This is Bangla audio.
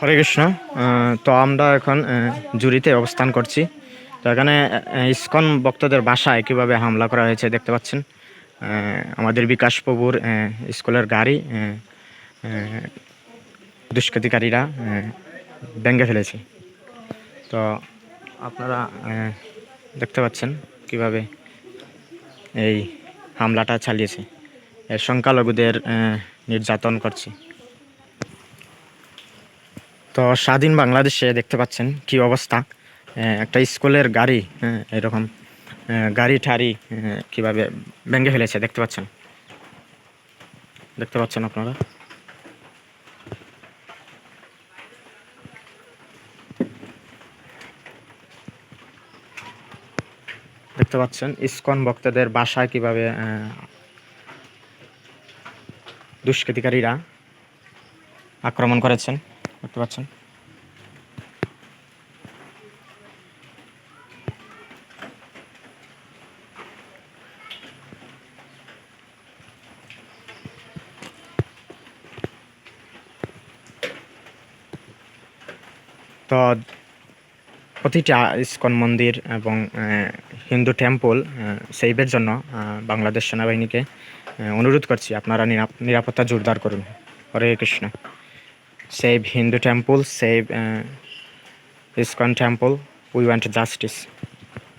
হরে কৃষ্ণ। তো আমরা এখন জুরিতে অবস্থান করছি। তো এখানে ইসকন ভক্তদের বাসায় কীভাবে হামলা করা হয়েছে দেখতে পাচ্ছেন। আমাদের বিকাশ প্রভুর স্কুলের গাড়ি দুষ্কৃতিকারীরা ভেঙে ফেলেছে। তো আপনারা দেখতে পাচ্ছেন কীভাবে এই হামলাটা চালিয়েছে। এর সংখ্যালঘুদের নির্যাতন করছে। তো স্বাধীন বাংলাদেশে দেখতে পাচ্ছেন কি অবস্থা। একটা স্কুলের গাড়ি হ্যাঁ, এরকম গাড়ি ঠাড়ি কীভাবে ভেঙে ফেলেছে দেখতে পাচ্ছেন? দেখতে পাচ্ছেন আপনারা? দেখতে পাচ্ছেন ইসকন ভক্তদের বাসায় কীভাবে দুষ্কৃতিকারীরা আক্রমণ করেছেন। দেখতে পাচ্ছেন। তো প্রতিটা ইসকন মন্দির এবং হিন্দু টেম্পল সেভের জন্য বাংলাদেশ সেনাবাহিনীকে অনুরোধ করছি আপনারা নিরাপ- নিরাপত্তা জোরদার করুন। হরে Krishna. save Hindu temple, save uh, Iskon temple. We want justice.